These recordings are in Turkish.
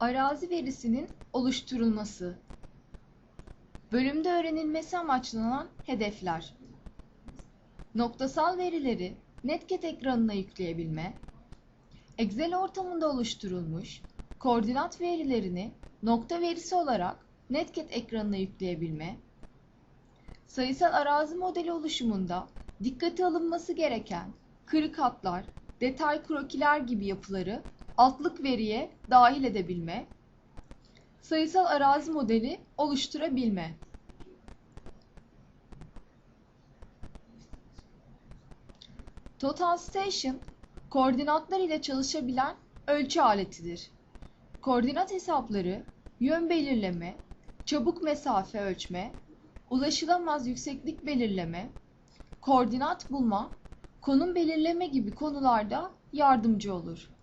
Arazi verisinin oluşturulması. Bölümde öğrenilmesi amaçlanan hedefler. Noktasal verileri Netcat ekranına yükleyebilme. Excel ortamında oluşturulmuş koordinat verilerini nokta verisi olarak Netcat ekranına yükleyebilme. Sayısal arazi modeli oluşumunda dikkate alınması gereken kırık hatlar, detay krokiler gibi yapıları altlık veriye dahil edebilme, sayısal arazi modeli oluşturabilme. Total Station, koordinatlar ile çalışabilen ölçü aletidir. Koordinat hesapları, yön belirleme, çabuk mesafe ölçme, ulaşılamaz yükseklik belirleme, koordinat bulma, konum belirleme gibi konularda yardımcı olur.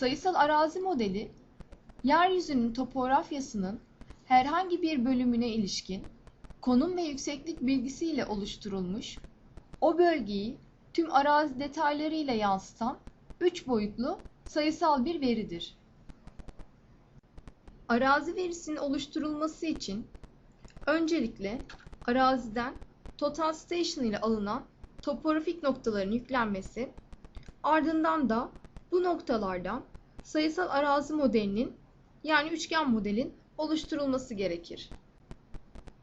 Sayısal arazi modeli, yeryüzünün topografyasının herhangi bir bölümüne ilişkin konum ve yükseklik bilgisiyle oluşturulmuş, o bölgeyi tüm arazi detaylarıyla yansıtan üç boyutlu sayısal bir veridir. Arazi verisinin oluşturulması için öncelikle araziden Total Station ile alınan topografik noktaların yüklenmesi, ardından da bu noktalardan sayısal arazi modelinin yani üçgen modelin oluşturulması gerekir.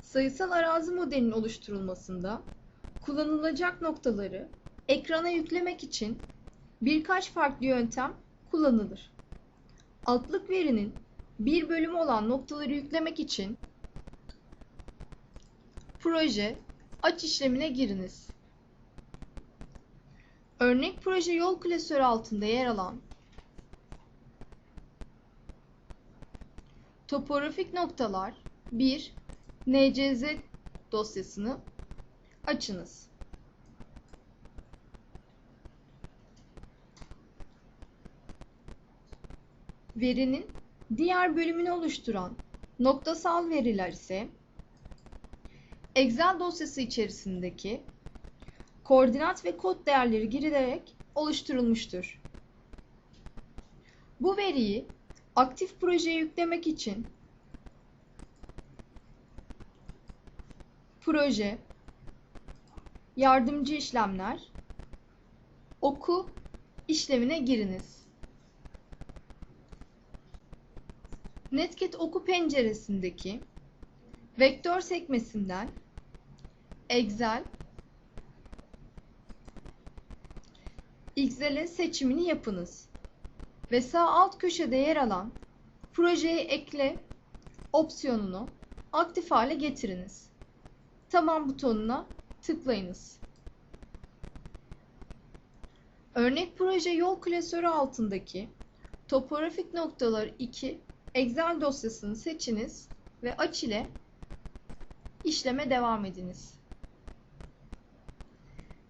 Sayısal arazi modelinin oluşturulmasında kullanılacak noktaları ekrana yüklemek için birkaç farklı yöntem kullanılır. Altlık verinin bir bölümü olan noktaları yüklemek için proje aç işlemine giriniz. Örnek proje yol klasörü altında yer alan topografik noktalar 1 NCZ dosyasını açınız. Verinin diğer bölümünü oluşturan noktasal veriler ise Excel dosyası içerisindeki koordinat ve kod değerleri girilerek oluşturulmuştur. Bu veriyi aktif projeye yüklemek için proje, yardımcı işlemler, oku işlemine giriniz. Netcat oku penceresindeki vektör sekmesinden Excel Excel'e seçimini yapınız ve sağ alt köşede yer alan projeye ekle opsiyonunu aktif hale getiriniz. Tamam butonuna tıklayınız. Örnek proje yol klasörü altındaki topografik noktalar 2 Excel dosyasını seçiniz ve aç ile işleme devam ediniz.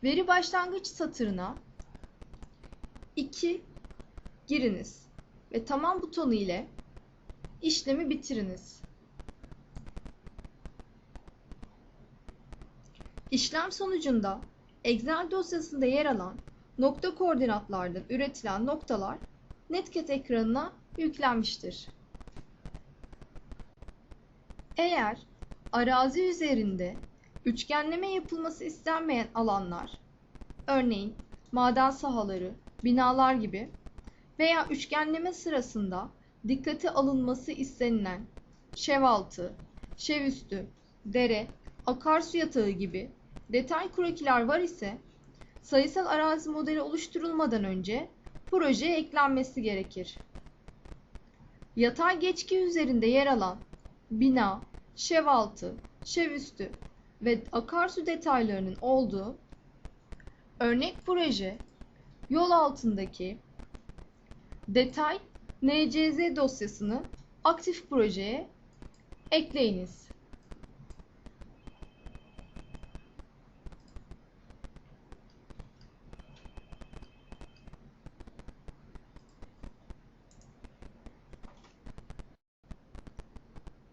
Veri başlangıç satırına 2 giriniz ve tamam butonu ile işlemi bitiriniz. İşlem sonucunda Excel dosyasında yer alan nokta koordinatlardan üretilen noktalar Netcat ekranına yüklenmiştir. Eğer arazi üzerinde üçgenleme yapılması istenmeyen alanlar, örneğin maden sahaları, binalar gibi veya üçgenleme sırasında dikkate alınması istenilen şevaltı, şevüstü, dere, akarsu yatağı gibi detay krokiler var ise sayısal arazi modeli oluşturulmadan önce projeye eklenmesi gerekir. Yatay geçki üzerinde yer alan bina, şevaltı, şevüstü ve akarsu detaylarının olduğu örnek proje yol altındaki detay NCZ dosyasını aktif projeye ekleyiniz.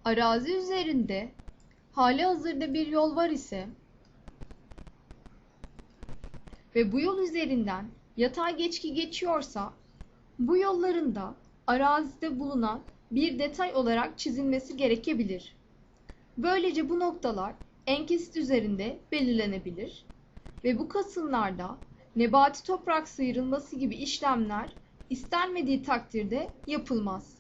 Arazi üzerinde hali hazırda bir yol var ise ve bu yol üzerinden yatay geçki geçiyorsa bu yolların da arazide bulunan bir detay olarak çizilmesi gerekebilir. Böylece bu noktalar enkesit üzerinde belirlenebilir ve bu kasımlarda nebati toprak sıyrılması gibi işlemler istenmediği takdirde yapılmaz.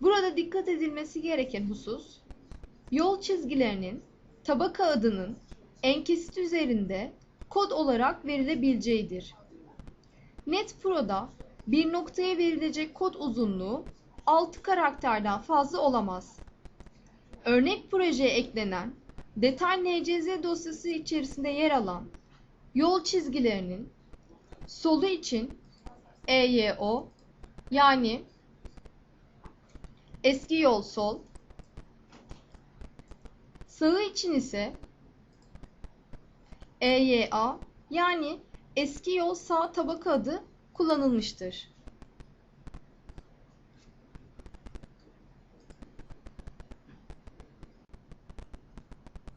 Burada dikkat edilmesi gereken husus, yol çizgilerinin tabaka adının enkesit üzerinde kod olarak verilebileceğidir. NetPro'da bir noktaya verilecek kod uzunluğu 6 karakterden fazla olamaz. Örnek projeye eklenen detay NCZ dosyası içerisinde yer alan yol çizgilerinin solu için EYO yani eski yol sol, sağı için ise EYA yani eski yol sağ tabaka adı kullanılmıştır.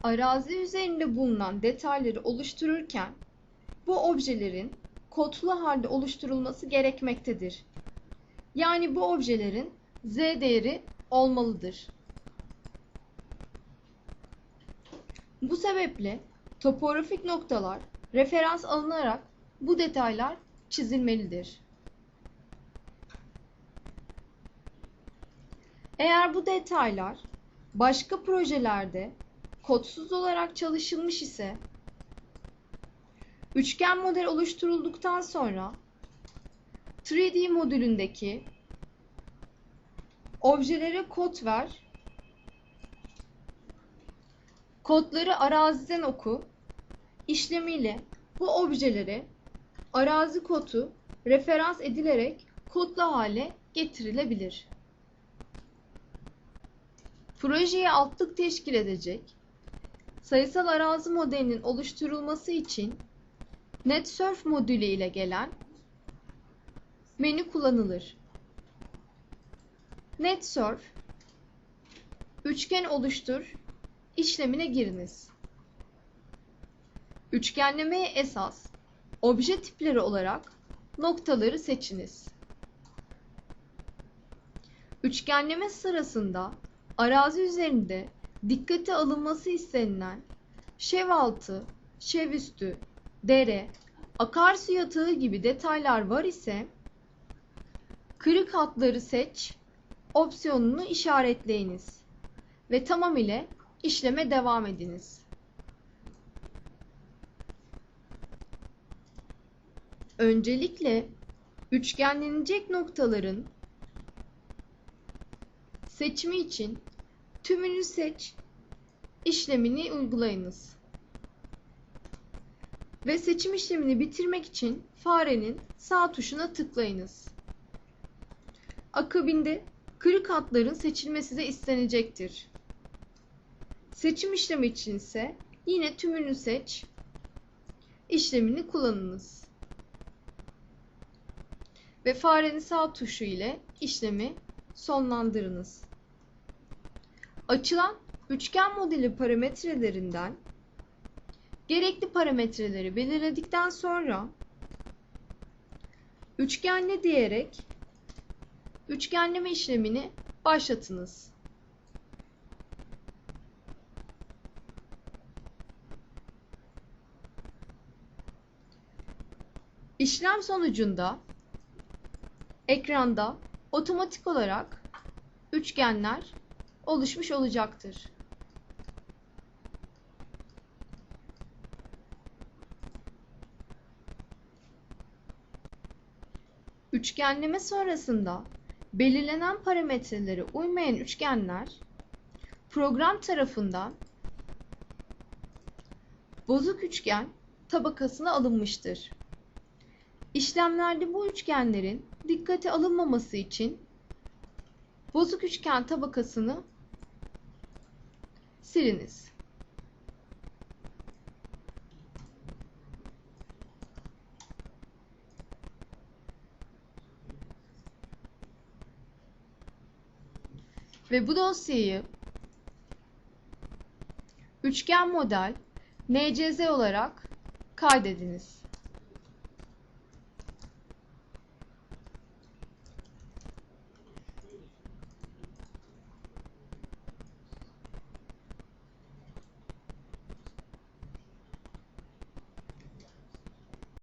Arazi üzerinde bulunan detayları oluştururken bu objelerin kodlu halde oluşturulması gerekmektedir. Yani bu objelerin z değeri olmalıdır. Bu sebeple topografik noktalar referans alınarak bu detaylar çizilmelidir. Eğer bu detaylar başka projelerde kodsuz olarak çalışılmış ise üçgen model oluşturulduktan sonra 3D modülündeki objelere kod ver kodları araziden oku işlemiyle bu objeleri arazi kodu referans edilerek kodlu hale getirilebilir. Projeye altlık teşkil edecek sayısal arazi modelinin oluşturulması için NetSurf modülü ile gelen menü kullanılır. NetSurf üçgen oluştur işlemine giriniz. Üçgenlemeye esas obje tipleri olarak noktaları seçiniz. Üçgenleme sırasında arazi üzerinde dikkate alınması istenilen şev altı, şev üstü, dere, akarsu yatağı gibi detaylar var ise kırık hatları seç opsiyonunu işaretleyiniz ve tamam ile işleme devam ediniz. Öncelikle üçgenlenecek noktaların seçimi için tümünü seç işlemini uygulayınız. Ve seçim işlemini bitirmek için farenin sağ tuşuna tıklayınız. Akabinde kırık hatların seçilmesi de istenecektir. Seçim işlemi için ise yine tümünü seç işlemini kullanınız. Ve farenin sağ tuşu ile işlemi sonlandırınız. Açılan üçgen modeli parametrelerinden gerekli parametreleri belirledikten sonra üçgenle diyerek üçgenleme işlemini başlatınız. İşlem sonucunda ekranda otomatik olarak üçgenler oluşmuş olacaktır. Üçgenleme sonrasında belirlenen parametrelere uymayan üçgenler program tarafından bozuk üçgen tabakasına alınmıştır. İşlemlerde bu üçgenlerin dikkate alınmaması için bozuk üçgen tabakasını siliniz. Ve bu dosyayı üçgen model NCZ olarak kaydediniz.